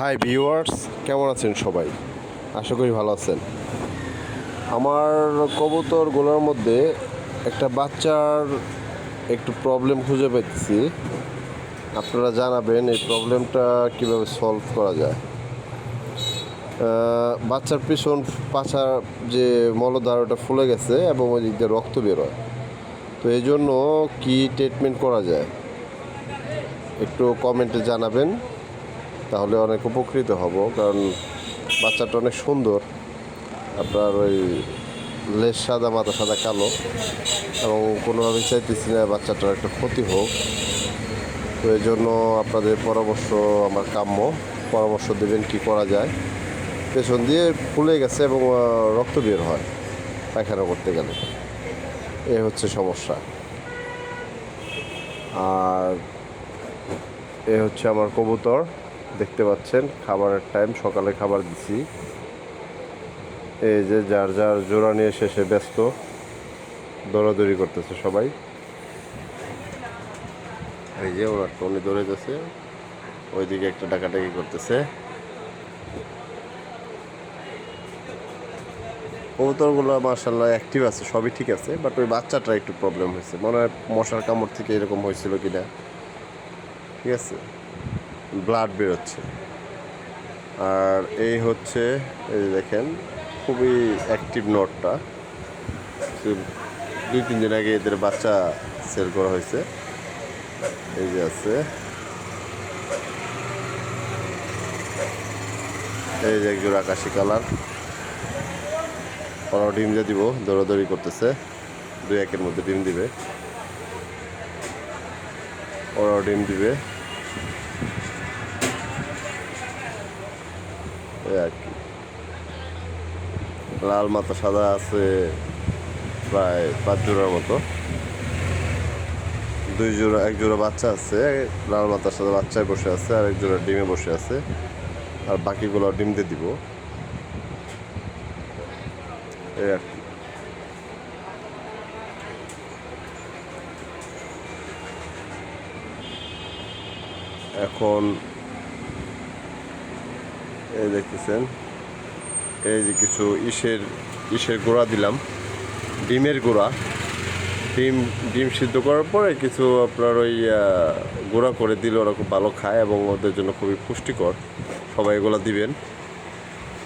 Hi viewers কেমন আছেন সবাই? আশা করি ভালো আছেন। আমার কবুতরগুলোর মধ্যে একটা বাচ্চার একটু প্রবলেম খুঁজে পেতেছি। আপনারা জানাবেন এই প্রবলেমটা কীভাবে সলভ করা যায়। বাচ্চার পিছন পাছার যে মলদ্বার ওটা ফুলে গেছে এবং ওই দিক দিয়ে রক্ত বেরোয় তো এই জন্য কী ট্রিটমেন্ট করা যায়? একটু কমেন্টে জানাবেন। তাহলে অনেক উপকৃত হব, কারণ বাচ্চাটা অনেক সুন্দর। আপনার ওই লেজ সাদা, মাথা সাদা, কালো। এবং কোনোভাবে চাইতেছি না বাচ্চাটার একটা ক্ষতি হোক। তো এই জন্য আপনাদের পরামর্শ আমার কাম্য। পরামর্শ দেবেন কি করা যায়। পেছন দিয়ে ফুলে গেছে এবং রক্ত বের হয় পায়খানা করতে গেলে। এ হচ্ছে সমস্যা। আর এ হচ্ছে আমার কবুতর। দেখতে পাচ্ছেন, খাবারের টাইম সকালে খাবার দিছি। এই যে যার যার জোড়া নিয়ে শেষে ব্যস্ত, দৌড়াদৌড়ি করতেছে সবাই। এই যে ওনার টনি যাচ্ছে ওইদিকে একটা ডাকাডাকি করতেছে। কবুতরগুলো মার্শাল্লাহ অ্যাক্টিভ আছে, সবই ঠিক আছে বাট ওই বাচ্চাটা একটু প্রবলেম হয়েছে। মনে হয় মশার কামড় থেকে এরকম হয়েছিল কিনা। ঠিক আছে। ব্লাড বেরোচ্ছে। আর এই হচ্ছে, এই যে দেখেন, খুবই অ্যাক্টিভ নটটা। দুই, তিন দিন আগে এদের বাচ্চা সেল করা হয়েছে। এই যে আছে। এই যে একজন আকাশি কালার। ওরাও ডিম দিয়ে দিব, দৌড়াদৌড়ি করতেছে। দুই একের মধ্যে ডিম দিবে। ওরাও ডিম দিবে। আর লাল মাথা সাদা আছে প্রায় পাঁচ জোড়ার মতো। দুই জোড়া, এক জোড়া বাচ্চা আছে, লাল মাথার সাথে বাচ্চায় বসে আছে, আর এক জোড়া ডিমে বসে আছে। আর বাকিগুলো ডিম দিয়ে দিব। এই আর কি। এখন এই দেখতেছেন। এই যে কিছু ইসের ইসের গোড়া দিলাম। ডিমের গোড়া। ডিম ডিম সিদ্ধ করার পরে কিছু আপনার ওই গুঁড়া করে দিলে ওরা খুব ভালো খায় এবং ওদের জন্য খুবই পুষ্টিকর। সবাই এগুলো দিবেন।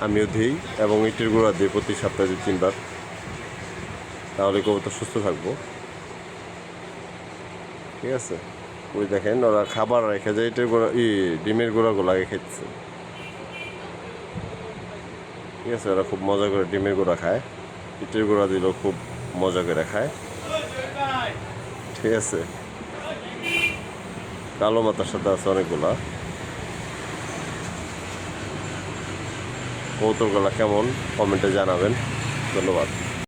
আমিও দিই এবং ইটের গুঁড়া দিই প্রতি সপ্তাহে দু তিনবার। তাহলে কবুতর সুস্থ থাকব। ঠিক আছে? ওই দেখেন, ওরা খাবার রেখে যায় ইটের গোড়া, ই, ডিমের গোড়াগুলো আগে খেতেছে। ঠিক আছে, ওরা খুব মজা করে ডিমের গুঁড়া খায়। পিটের গুঁড়া দিলেও খুব মজা করে খায়। ঠিক আছে। কালো মাথার সাথে আছে অনেকগুলা। কৌতুকগুলা কেমন? কমেন্টে জানাবেন। ধন্যবাদ।